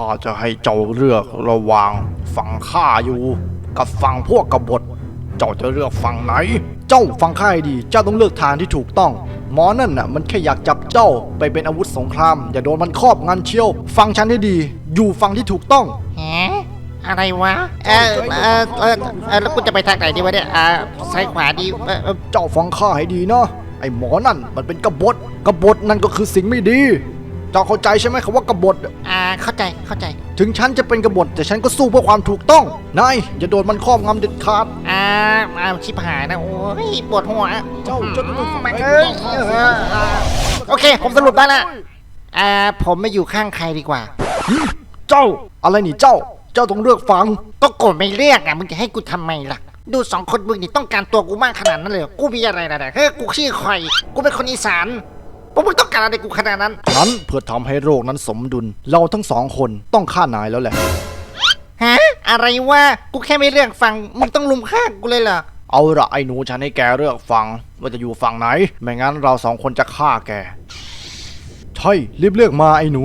ข้าจะให้เจ้าเลือกระหว่างฝั่งข้าอยู่กับฝั่งพวกกบฏ เจ้าจะเลือกฝั่งไหน เจ้าฟังข้าให้ดี เจ้าต้องเลือกทางที่ถูกต้อง หมอนั่นน่ะมันแค่อยากจับเจ้าไปเป็นอาวุธสงคราม อย่าโดนมันครอบงานเชียว ฟังฉันให้ดี อยู่ฝั่งที่ถูกต้องแหมอะไรวะ เออเออเออเออแล้วกูจะไปทางไหนดีวะเนี่ยอ่าซ้ายขวาดีเออเออเจ้าฟังข้าให้ดีนะไอ้หมอนั่นมันเป็นกบฏกบฏนั่นก็คือสิ่งไม่ดี เจ้าเข้าใจใช่ไหมคำว่ากบฏอ่าเข้าใจเข้าใจ ถึงฉันจะเป็นกบฏแต่ฉันก็สู้เพื่อความถูกต้อง นายอย่าโดนมันครอบงำเด็ดขาด อ่าอ่าชิบหายนะโอ้ยปวดหัวเจ้าเจ้าต้องฟังแม่งเอ้ยเออเออโอเค ผมสรุปได้ละอ่าผมไม่อยู่ข้างใครดีกว่า เจ้า อะไรนี่เจ้า เจ้าต้องเลือกฟัง ก็โกรธไม่เรียกอะมึงจะให้กูทำไมล่ะ ดูสองคนมึงนี่ต้องการตัวกูมากขนาดนั้นเลยเหรอกูมีอะไรนะเฮ้ยกูชื่อคอย กูเป็นคนอีสาน พวกมึงต้องการอะไรกูขนาดนั้นนั้นเพื่อทำให้โรคนั้นสมดุล เราทั้งสองคนต้องฆ่านายแล้วแหละ ฮะ อะไรวะ กูแค่ไม่เลือกฟัง มึงต้องลุมฆ่ากูเลยเหรอ เอาละไอ้หนูฉันให้แกเลือกฟังว่าจะอยู่ฝั่งไหน ไม่งั้นเราสองคนจะฆ่าแก ใช่รีบเลือกมาไอ้หนู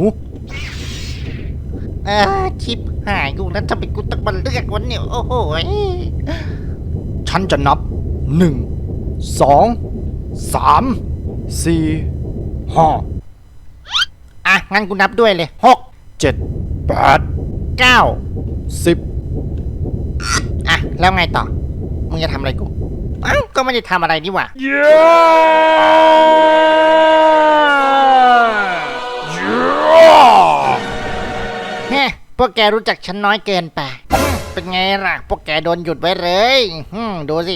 เออชิปหายกูแล้วทำไมกูต้องมาเลือกวันเนี่ย โอ้โหยฉันจะนับหนึ่งสองสามสี่ ห้าอะ งั้นกูนับด้วยเลยหกเจ็ดแปดเก้าสิบอะ แล้วไงต่อ มึงจะทำอะไรกูอ้าวก็ไม่ได้ทำอะไรนี่หว่าเย้เย้เฮ้พวกแกรู้จักฉันน้อยเกินไปอืมเป็นไงล่ะ พวกแกโดนหยุดไว้เลยอืมดูสิ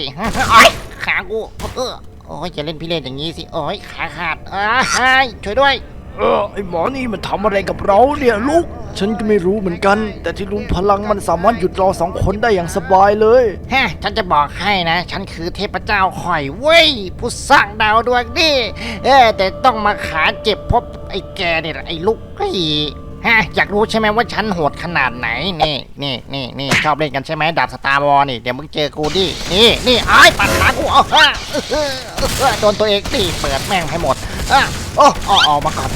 โอ้ยขากูเออ โอ้ยอย่าเล่นพี่เล่นอย่างนี้สิโอ้ยขาขาดอ้ายช่วยด้วย เออไอหมอนี่มันทำอะไรกับเราเนี่ยลูก ฉันก็ไม่รู้เหมือนกัน แต่ที่รู้พลังมันสามารถหยุดเราสองคนได้อย่างสบายเลย ฮะฉันจะบอกให้นะ ฉันคือเทพเจ้าข่อยเว้ย ผู้สร้างดาวดวงนี้เออแต่ต้องมาขาเจ็บเพราะไอ้แกเนี่ยแหละไอ้ลูกไอ้ ฮะอยากรู้ใช่ไหมว่าฉันโหดขนาดไหน นี่นี่นี่นี่ชอบเล่นกันใช่ไหมดาบสตาร์วอลนี่ เดี๋ยวมึงเจอกูดิ นี่นี่ไอ้ปัดขากูเอาฮะเอโดนตัวเองดิเปิดแม่งให้หมดอะโอ้ออกอกมาก่อน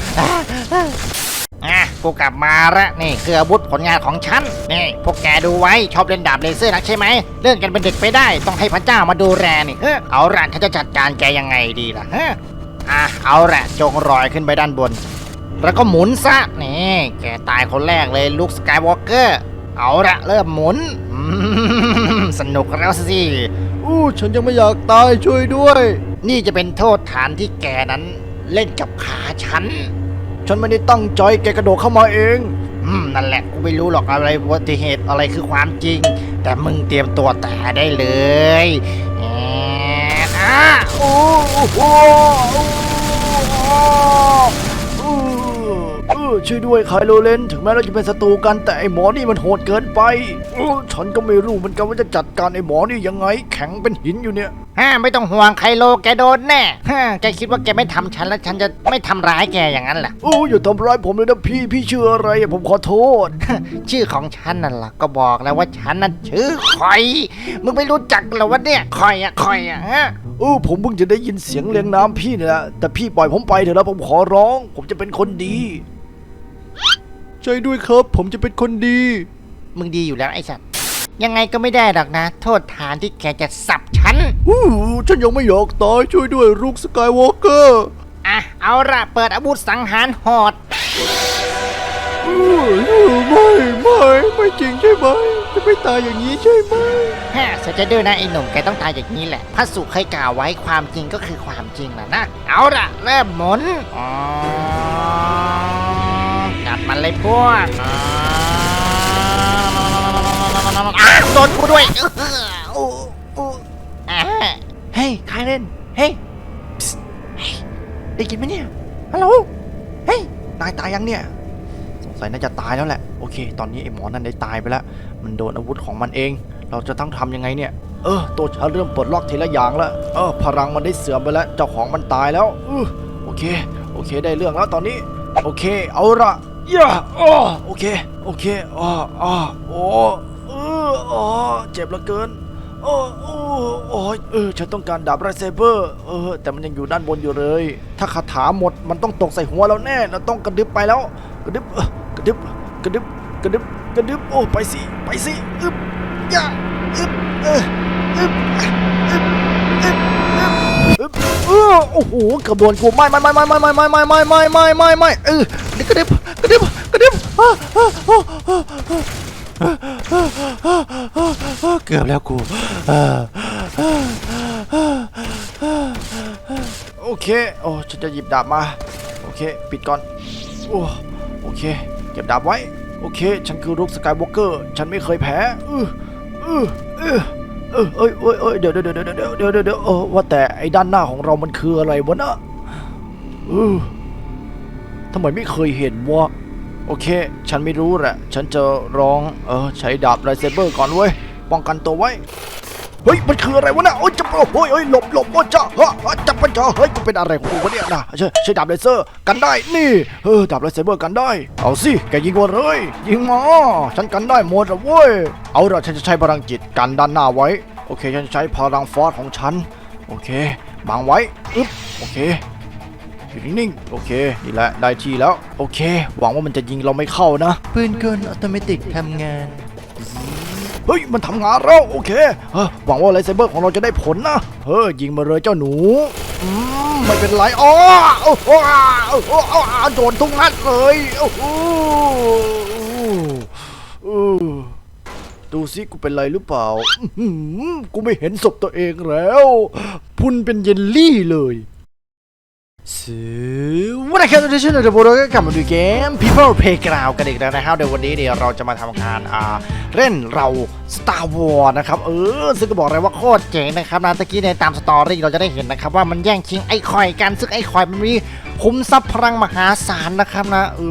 อะกูกลับมาละนี่คืออาวุธผลงานของฉัน นี่ พวกแกดูไว้ชอบเล่นดาบเลเซอร์นักใช่ไหม เลื่อนกันเป็นเด็กไปได้ ต้องให้พระเจ้ามาดูแลนี่เฮ้อเอาละฉันจะจัดการแกยังไงดีล่ะเฮ้ออะเอาละจงรอยขึ้นไปด้านบน แล้วก็หมุนซะนี่แกตายคนแรกเลยลุคสกายวอล์กเกอร์เอาละเริ่มหมุนอืมสนุกแล้วสิอู้ฉันยังไม่อยากตายช่วยด้วย นี่จะเป็นโทษฐานที่แกนั้นเล่นกับขาฉัน ฉันไม่ได้ตั้งใจแกกระโดดเข้ามาเองอืมนั่นแหละกูไม่รู้หรอกอะไรอุบัติเหตุอะไรคือความจริง แต่มึงเตรียมตัวแต่ได้เลยแอะอะโอ้โหเออ ช่วยด้วยคายโลเลน ถึงแม้เราจะเป็นศัตรูกันแต่ไอหมอนี่มันโหดเกินไปเออฉันก็ไม่รู้เหมือนกันว่าจะจัดการไอหมอนี่ยังไง แข็งเป็นหินอยู่เนี่ย ฮ่าไม่ต้องห่วงไคโลแกโดนแน่ฮ่าแกคิดว่าแกไม่ทำฉันแล้วฉันจะไม่ทำร้ายแกอย่างนั้นเหรอ โอ้อย่าทำร้ายผมเลยนะพี่พี่ชื่ออะไรอะผมขอโทษ ชื่อของฉันนั่นล่ะก็บอกแล้วว่าฉันนั้นชื่อคอย มึงไม่รู้จักเหรอวะเนี่ยคอยอะคอยอะฮะ เออผมเพิ่งจะได้ยินเสียงเรียงน้ำพี่เนี่ยแหละแต่พี่ปล่อยผมไปเถอะนะผมขอร้อง ผมจะเป็นคนดี ช่วยด้วยครับ ผมจะเป็นคนดี มึงดีอยู่แล้วไอ้สัตว์ยังไงก็ไม่ได้หรอกนะ โทษฐานที่แกจะสับฉันอู้ฉันยังไม่อยากตายช่วยด้วยลูกสกายวอล์กเกอร์อะเอาละเปิดอาวุธสังหารโหดไม่ไม่ไม่จริงใช่ไหมจะไม่ตายอย่างนี้ใช่ไหมฮะเสียใจด้วยนะไอ้หนุ่มแกต้องตายอย่างนี้แหละพระสุเคยกล่าวไว้ความจริงก็คือความจริงแหละนะ เอาละเริ่มหมุนอ๋อ จัดมันเลยพวกโดนกูด้วยเฮ้ยใครเล่นเฮ้ยได้ยินไหมเนี่ยฮัลโหลเฮ้ยนายตายยังเนี่ยสงสัยน่าจะตายแล้วแหละโอเค ตอนนี้ไอ้หมอนั่นได้ตายไปแล้ว มันโดนอาวุธของมันเอง เราจะต้องทำยังไงเนี่ย เออ ตัวฉันเริ่มปลดล็อกทีละอย่างแล้วเออ พลังมันได้เสื่อมไปแล้ว เจ้าของมันตายแล้วออโอเค โอเค ได้เรื่องแล้วตอนนี้ โอเค เอาละ ย่าอ้อโอเค โอเคอ้ออ้อโอ้เอออ๋อเจ็บเหลือเกินโอ้โอ้โอ้ยเออ ฉันต้องการดาบไรเซเบอร์ เออ แต่มันยังอยู่ด้านบนอยู่เลย ถ้าคาถาหมด มันต้องตกใส่หัวเราแน่ เราต้องกระดึบไปแล้ว กระดึบกระดึบกระดึบกระดึบกระดึบ โอ้ ไปสิ ไปสิ อึบย่าอึบเอออึบอึบอึบอึบอึบ เออโอ้โหกระบวนกูไม่ไม่ไม่ไม่ไม่ไม่ไม่ไม่ไม่ไม่ไม่ไม่เออกระดึบกระดึบกระดึบอ่าอ่าอ่าอ่าอ่าอ่าอ่าอ่าเกือบแล้วกูโอเคโอ้ฉันจะหยิบดาบมาโอเค ปิดก่อนโอ้โอเค เก็บดาบไว้ โอเค ฉันคือลูกสกายวอล์กเกอร์ ฉันไม่เคยแพ้เออเออเออ เออเอ้ยเอ้ยเอ้ยเดี๋ยวเดี๋ยวเดี๋ยวเดี๋ยวเดี๋ยวเดี๋ยวเดี๋ยวเออว่าแต่ไอ้ด้านหน้าของเรามันคืออะไรวะนะเออทำไมไม่เคยเห็นวะโอเค ฉันไม่รู้แหละ ฉันจะร้อง เออ ใช้ดาบไรเซเบอร์ก่อนเว้ย ป้องกันตัวไว้ เฮ้ยมันคืออะไรวะนะโอ้ยจะโอ้ยเฮ้ยหลบหลบโอ้จ้าฮะจับมันจ้าเฮ้ยมันเป็นอะไรของกูวะเนี่ยนะใช่ใช่ดาบเลเซอร์กันได้นี่เออดาบเลเซอร์กันได้ เอาสิแกยิงมาเลยยิงมาฉันกันได้หมดอะเว้ยเอาละฉันจะใช้พลังจิตกันด้านหน้าไว้โอเคฉันจะใช้พลังฟอสของฉันโอเคบังไว้อึ๊บโอเคอยู่นิ่งๆโอเคนี่แหละได้ที่แล้วโอเค หวังว่ามันจะยิงเราไม่เข้านะปืนกลอัตโนมัติทำงาน เฮ้ยมันทำงานแล้วโอเคเอหวังว่าไลท์เซเบอร์ของเราจะได้ผลนะเฮ้ยยิงมาเลยเจ้าหนูอไม่เป็นไรอ๋อโอ้โหโอ้โอ้โดนทุกนัดเลยโอ้โหดูสิกูเป็นไรหรือเปล่ากูไม่เห็นศพตัวเองแล้ว พุ่นเป็นเยลลี่เลย สวัสดีครับทุกท่านเดี๋ยวเราก็กลับมาดูเกม People Playground กันอีกแล้วนะครับ เดี๋ยววันนี้เนี่ยเราจะมาทำการอ่าเล่นเรา Star Wars นะครับ เออ ซึ่งก็บอกเลยว่าโคตรเจ๋งนะครับนะตะกี้ในตามสตอรี่เราจะได้เห็นนะครับ ว่ามันแย่งชิงไอ้คอยกัน ซึ่งไอ้คอยมันมีคุ้มทรัพย์พลังมหาศาลนะครับนะ เอ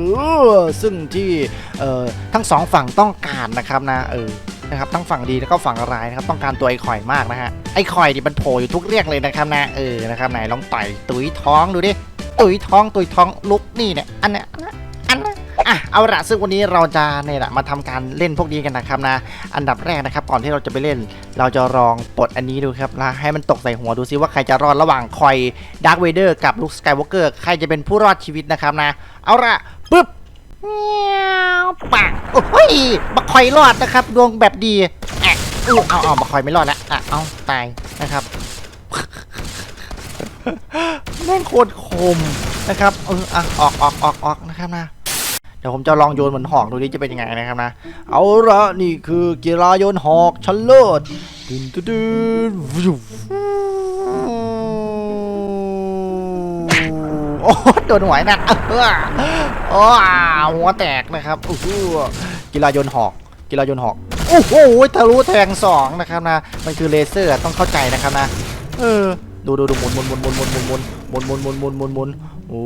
อ ซึ่งที่เอ่อทั้งสองฝั่งต้องการนะครับนะ เออ นะครับทั้งฝั่งดีแล้วก็ฝั่งร้ายนะครับต้องการตัวไอ้คอยมากนะฮะไอ้คอยนี่มันโผล่อยู่ทุกเรื่องเลยนะครับนะเออนะครับไหนลองไต่ตุยท้องดูดิตุยท้องตุยท้องลุกนี่เนี่ยอันเนี้ยอันเนี้ยอะเอาละซึ่งวันนี้เราจะเนี่ยแหละมาทำการเล่นพวกนี้กันนะครับนะ อันดับแรกนะครับก่อนที่เราจะไปเล่น เราจะลองปลดอันนี้ดูครับนะให้มันตกใส่หัวดูซิว่าใครจะรอดระหว่างคอยดาร์คเวเดอร์กับลูกสกายวอล์กเกอร์ใครจะเป็นผู้รอดชีวิตนะครับนะ เอาละปึ๊บ เงี้ยวปังโอ้ ยบักคอยรอดนะครับ ดวงแบบดีอะอู้เอาเอาบักคอยไม่รอดแล้วอะเอาตายนะครับแม่งโคตรคมนะครับเอออะออกออกออกออกนะครับนะเดี๋ยวผมจะลองโยนเหมือนหอกดูดิจะเป็นยังไงนะครับนะ เอาละนี่คือกีฬาโยนหอกชันเลิศดึนดึนโอ้โดนหวยนะเออโอ้หัวแตกนะครับโอ้ กีฬาโยนหอก กีฬาโยนหอก โอ้โหทะลุแทงสองนะครับนะ มันคือเลเซอร์ต้องเข้าใจนะครับนะ เออ ดูดูดูหมุนหมุนหมุนหมุนหมุนหมุนหมุนหมุนหมุนหมุนหมุนหมุนหมุนโอ้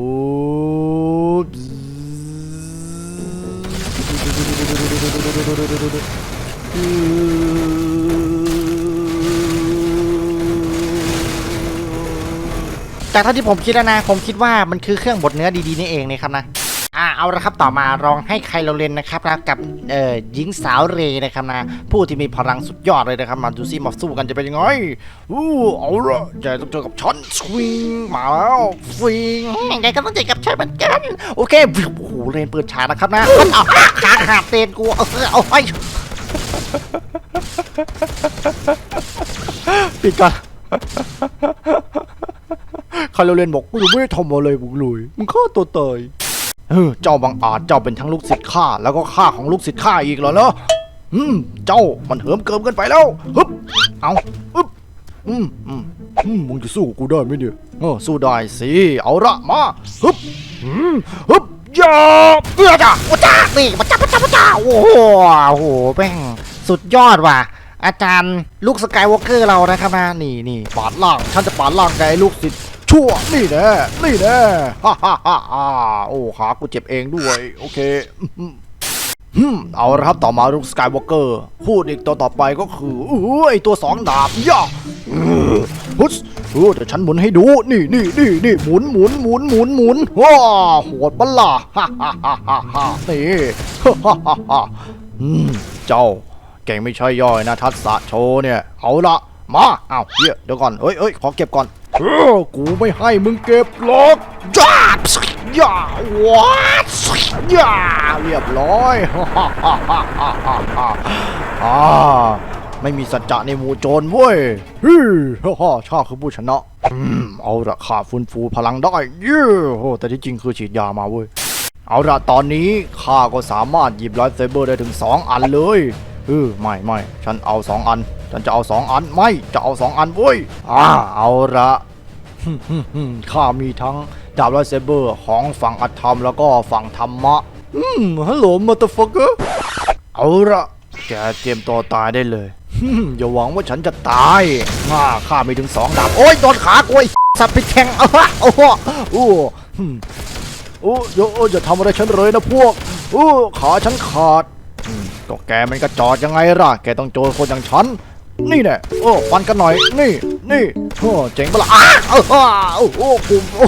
จากเท่าที่ผมคิดแล้วนะ ผมคิดว่ามันคือเครื่องบดเนื้อดีๆนี่เองนะครับนะ อ่าเอาละครับต่อมาลองให้ใครเราเล่นนะครับนะกับเอ่อหญิงสาวเรนะครับนะผู้ที่มีพลังสุดยอดเลยนะครับมาดูซิมาสู้กันจะเป็นยังไงอู้เอาละแกต้องเจอกับฉันสวิงมาแล้วสวิงยังไงก็ต้องเจอกับฉันเหมือนกันโอเคโอ้โหเรนเปิดฉากนะครับนะเอาขาขาดเตนกูเออเอาไปปิดก่อนคาร์โรเลนบอกกูยังไม่ได้ทำอะไรมึงเลยมึงฆ่าตัวตาย เออเจ้าบังอาจเจ้าเป็นทั้งลูกศิษย์ข้าแล้วก็ข้าของลูกศิษย์ข้าอีกเหรอเนาะอืมเจ้ามันเหิมเกิมกินไปแล้วฮึบเอาฮึบอืมอืมอืมมึงจะสู้กูได้ไหมเนี่ยเออสู้ได้สิเอาละมาฮึบอืมฮึบยาเอื้อจ้าโอ้จ้านี่มาจ้ามาจ้ามาจ้าโอ้โหโอ้โหแม่งสุดยอดว่ะอาจารย์ลูกสกายวอล์กเกอร์เรานะครับนะนี่นี่ปาดล่างฉันจะปาดล่างไอ้ลูกศิษย์ ชั่วนี่แน่นี่แน่ฮ่าฮ่าฮ่าฮ่าโอ้ขากูเจ็บเองด้วย โอเคอืมเอาละครับต่อมาลูกสกายวอล์กเกอร์พูดอีกตัวต่อไปก็คืออู้หูไอตัวสองดาบย่าออฮึสเออเดี๋ยวฉันหมุนให้ดู นี่นี่นี่นี่หมุนหมุนหมุนหมุนหมุนว้าโหดปะล่ะฮ่าฮ่าฮ่าฮ่าฮ่านี่ฮ่าฮ่าฮ่าอืมเจ้า เก่งไม่ใช่ย่อยนะทัศะโชเนี่ย เอาละ มาอ้าวเฮียเดี๋ยวก่อนเฮ้ยเฮ้ยขอเก็บก่อนเออกูไม่ให้มึงเก็บหรอกจ้าย่าวัดย่าเรียบร้อยอ่าไม่มีสัจจะในหมู่โจรเว้ยฮึ่ฮ่าฮ่าชาคือผู้ชนะอืมเอาละข้าฟื้นฟูพลังได้เย้โอ้แต่ที่จริงคือฉีดยามาเว้ยเอาละตอนนี้ข้าก็สามารถหยิบไลท์เซเบอร์ได้ถึง 2 อันเลย เออไม่ไม่ฉันเอา2อัน ฉันจะเอา2อันไม่จะเอา2อันเว้ยอ่าเอาละข้ามีทั้งดาบไลเซเบอร์ของฝั่งอธรรมแล้วก็ฝั่งธรรมะ อืมฮัลโหลมาต f ฟักเกอร์เอาละแกเตรียมตัวตายได้เลยอย่าหวังว่าฉันจะตายง่าข้ามีถึงสองดาบ โอ้ยโดนขากูไอ้สับไปแทงเอาวโอ้โหโอ้หึโอ้อย่าอย่าทำอะไรฉันเลยนะพวกโอ้ขาฉันขาด ก็แกมันกระจอดยังไงล่ะ แกต้องโจรคนอย่างฉัน นี่แน่โอ้ฟันกันหน่อย นี่ นี่โอ้เจ๋งปะล่ะอ้าโอ้โอ้โหกูโอ้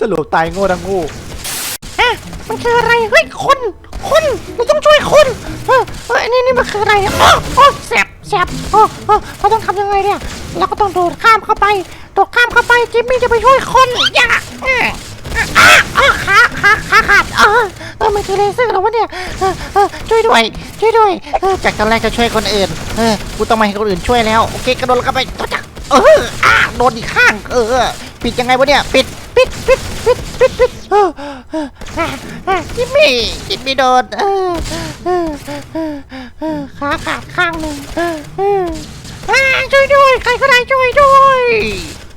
สรุปตายโง่ทั้งงูฮะมันคืออะไร เฮ้ย คน คนเราต้องช่วยคนเออเออนนี้นี่มันคืออะไรเนี่ยอ๋ออ๋อแสบแสบเออเออเราต้องทำยังไงเนี่ย เราก็ต้องโดดข้ามเข้าไปโดดข้ามเข้าไปจิมมี่จะไปช่วยคนอย่าอออะอะขา ขาขาขาดเออเออมันคือเลเซอร์เหรอวะเนี่ยเออเออช่วยด้วย ช่วยด้วยเออจากตอนแรกจะช่วยคนอื่นเออกูต้องมาให้คนอื่นช่วยแล้ว โอเคกระโดดแล้วก็ไปตัวจักเอออะโดนอีกข้าง เออ ปิดยังไงวะเนี่ย ปิด ปิด ปิด ปิด ปิด ปิดเออเอออะอะจิมมี่จิมมี่โดนเออเออเออเออขาขาดข้างหนึ่งเออเอออะช่วยด้วย ใครก็ได้ช่วยด้วย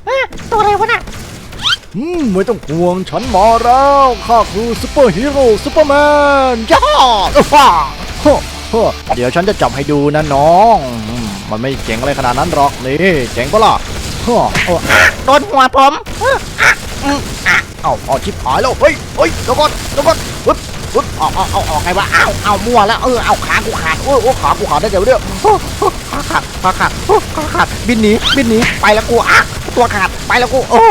เอะตัวอะไรวะน่ะ อืมไม่ต้องห่วงฉันมาแล้วข้าคือซูเปอร์ฮีโร่ซูเปอร์แมนย่าอ้าวฮ่าฮ่าฮ่าเดี๋ยวฉันจะจับให้ดูนะน้องอืมมันไม่เจ๋งอะไรขนาดนั้นหรอกนี่เจ๋งปะล่ะฮ่าเอาโดนหัวผมเอออะอืมอะเอาเอาชิบหายแล้วเฮ้ยเฮ้ยเดี๋ยวก่อนเดี๋ยวก่อนปึ๊บปึ๊บเอาเอาเอาเอาไงวะเอาเอามั่วแล้วเออเอาขากูขาดโอ้ยโอ้ยขากูขาดได้ไงวะเนี่ยโอ้โอ้ขาขาดขาขาดโอ้ขาขาดบินหนีบินหนีไปแล้วกูอะตัวขาดไปแล้วกูโอ้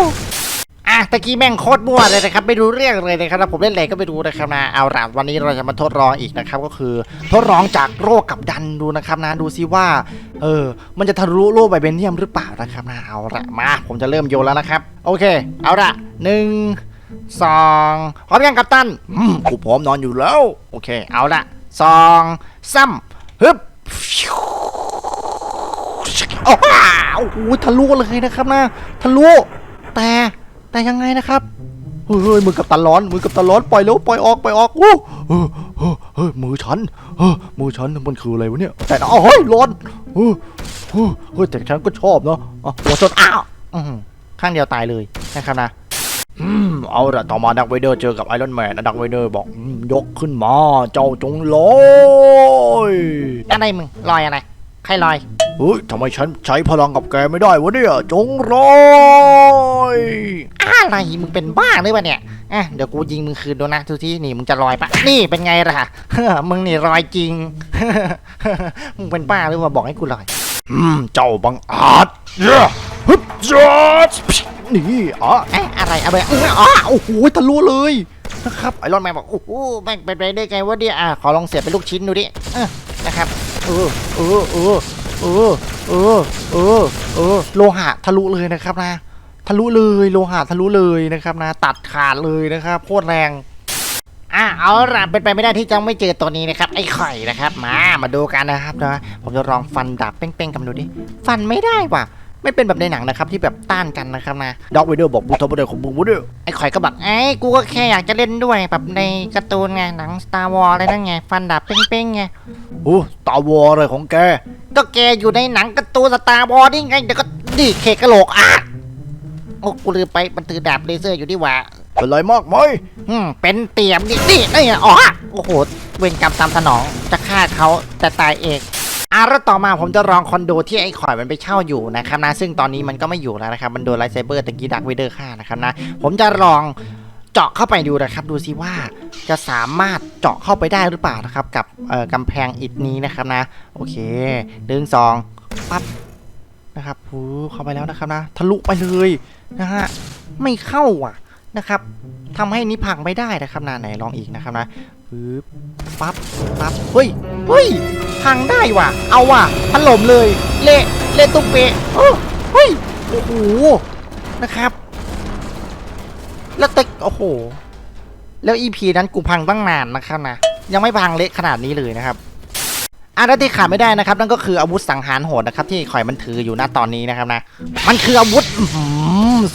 อะตะกี้แม่งโคตรมั่วเลยนะครับไม่รู้เรื่องเลยนะครับแล้วผมเล่นอะไรก็ไม่รู้นะครับนะเอาล่ะวันนี้เราจะมาทดลองอีกนะครับก็คือทดลองจากโรคกับดันดูนะครับนะดูซิว่าเออมันจะทะลุโลกไบเบเนียมหรือเปล่านะครับนะเอาละมาผมจะเริ่มโยนแล้วนะครับ โอเค เอาละหนึ่งสองพร้อมยังกัปตันอืมกูพร้อมนอนอยู่แล้ว โอเค เอาละสองซ้ำฮึบโอ้โหโอ้โหทะลุเลยนะครับนะทะลุแต่ แต่ยังไงนะครับเฮ้ยเฮ้ยมือกับตาร้อนมือกับตาร้อนปล่อยแล้วปล่อยออกปล่อยออกโอ้เฮ้ยเฮ้ยมือฉันเฮ้ยมือฉันมันคืออะไรวะเนี่ยแต่เอาเฮ้ยร้อนเฮ้ยเฮ้ยเฮ้ยแต่ฉันก็ชอบเนาะอะหัวจนอ้าวข้างเดียวตายเลยนะครับนะอืมเอาละต่อมาดักไวเดอร์เจอกับไอรอนแมนดักไวเดอร์บอกยกขึ้นมา เจ้าจงลอยอะไรมึงลอยอะไรใครลอย เฮ้ยทำไมฉันใช้พลังกับแกไม่ได้วะเนี่ย จงลอยอะไรมึงเป็นบ้าหรือเปล่าเนี่ยอะเดี๋ยวกูยิงมึงคืนดูนะทุกที่นี่มึงจะลอยปะนี่เป็นไงล่ะมึงนี่ลอยจริง มึงเป็นบ้าหรือเปล่าบอกให้กูลอย อืม เจ้าบังอาจเย้ฮึบจอดนี่อะเอ๊ะอะไรอะไรอื้ออ๋อโอ้โหทะลุเลยนะครับไอรอนแมนบอกโอ้โหแม่งเป็นไปได้ไงวะเนี่ยอะขอลองเสียบเป็นลูกชิ้นดูดิเออนะครับเออเออเออ เออ เออ เออ เออ โลหะทะลุเลยนะครับนะ ทะลุเลยโลหะทะลุเลยนะครับนะ ตัดขาดเลยนะครับโคตรแรงอะเอาล่ะเป็นไปไม่ได้ที่จะไม่เจอตัวนี้นะครับ ไอ้ไข่นะครับ มา มาดูกันนะครับนะ ผมจะลองฟันดาบเป้งๆกันดูดิ ฟันไม่ได้ว่ะ ไม่เป็นแบบในหนังนะครับที่แบบต้านกันนะครับนะดักไวเดอร์บอกบุทบเดอร์ของมึงวะเนี่ยไอ้ข่อยก็บอกไอ้กูก็แค่อยากจะเล่นด้วยแบบในการ์ตูนไงหนัง Star Wars อะไรนั่นไงฟันดาบเป้งๆไงโอ้ตาวออะไรของแก ก็แกอยู่ในหนังการ์ตูน Star Wars นี่ไงเดี๋ยวก็ดิเคกกระโหลกอะโอ้กูลืมไปมันถือดาบเลเซอร์อยู่ดีหว่าเป็นไรมากไหมอืมเป็นเตียมนี่นี่นี่อ๋อโอ้โหเวรกรรมตามสนองจะฆ่าเขาแต่ตายเอง อะแล้วต่อมาผมจะลองคอนโดที่ไอ้ข่อยมันไปเช่าอยู่นะครับนะ ซึ่งตอนนี้มันก็ไม่อยู่แล้วนะครับ มันโดนไลท์ไซเบอร์ตะกี้ดักเวเดอร์ฆ่านะครับนะ ผมจะลองเจาะเข้าไปดูนะครับ ดูซิว่าจะสามารถเจาะเข้าไปได้หรือเปล่านะครับ กับกำแพงอิฐนี้นะครับนะ โอเคหนึ่งสองปั๊บนะครับหูเข้าไปแล้วนะครับนะ ทะลุไปเลยนะฮะ ไม่เข้าอะนะครับทำให้นี้พังไม่ได้นะครับนาไหนลองอีกนะครับนะ ปึ๊บปั๊บปั๊บเฮ้ยเฮ้ยพังได้ว่ะ เอาว่ะถล่มเลย เละเละตุ้งเปะเฮ้ยโอ้โหนะครับ แล้วตึกโอ้โห แล้วอีพีนั้นกูพังตั้งนานนะครับนะยังไม่พังเละขนาดนี้เลยนะครับ อะแลที่ขาดไม่ได้นะครับ นั่นก็คืออาวุธสังหารโหดนะครับที่ข่อยมันถืออยู่นณตอนนี้นะครับนะ มันคืออาวุธ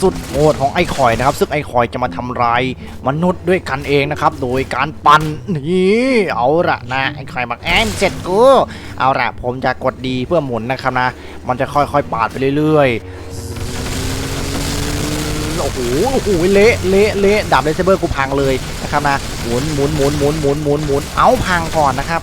สุดโหดของไอ้ข่อยนะครับ ซึ่งไอ้ข่อยจะมาทำลายมนุษย์ด้วยกันเองนะครับ โดยการปั่นนี่เอาละนะไอ้ข่อยบอกแอมเสร็จกูเอาละผมจะกดดีเพื่อหมุนนะครับนะ มันจะค่อยๆปาดไปเรื่อยๆ โอ้โห โอ้โห เละเละเละดับเลเซเบอร์กูพังเลยนะครับนะ หมุนหมุนหมุนหมุนหมุนหมุนหมุนเอาพังก่อนนะครับ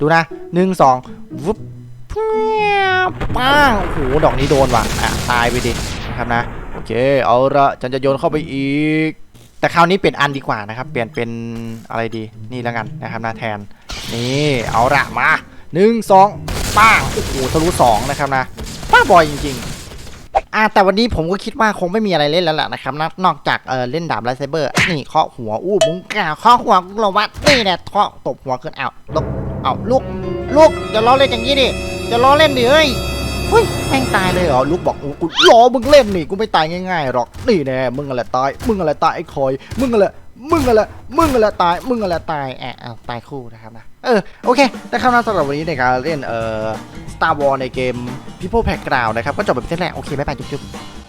ดูนะหนึ่งสองวุบเพี้ยป้างโอ้โหดอกนี้โดนว่ะอะตายไปดินะครับนะโอเคเอาละฉันจะโยนเข้าไปอีก แต่คราวนี้เปลี่ยนอันดีกว่านะครับ เปลี่ยนเป็นอะไรดีนี่แล้วกันนะครับนะแทนนี่เอาละมาหนึ่งสองป้างโอ้โหทะลุสองนะครับนะป้าบอยจริงๆอ่าแต่วันนี้ผมก็คิดว่าคงไม่มีอะไรเล่นแล้วแหละนะครับนะนอกจากเออเล่นดาบไลท์ไซเบอร์ นี่เคาะหัวอู้มุงกาเคาะหัวกูเหรอวะนี่เนี่ยเคาะตบหัวขึ้นเอาตบ เอ้าลูกลูกอย่าล้อเล่นอย่างนี้ดิอย่าล้อเล่นดิเฮ้ยเฮ้ยแม่งตายเลยเหรอลูกบอกกูล้อมึงเล่นนี่กูไม่ตายง่ายๆหรอกนี่แน่มึงอะไรตายมึงอะไรตายไอ้คอย มึงอะไรมึงอะไรมึงอะไรตายมึงอะไรตายแอะอ้าตายคู่นะครับนะเออโอเคแต่คำนั้นสำหรับวันนี้ในการเล่นเอ่อ Star Wars ในเกม People Background นะครับก็จบไปเป็นที่แรกโอเคบ๊ายบายจุ๊บๆ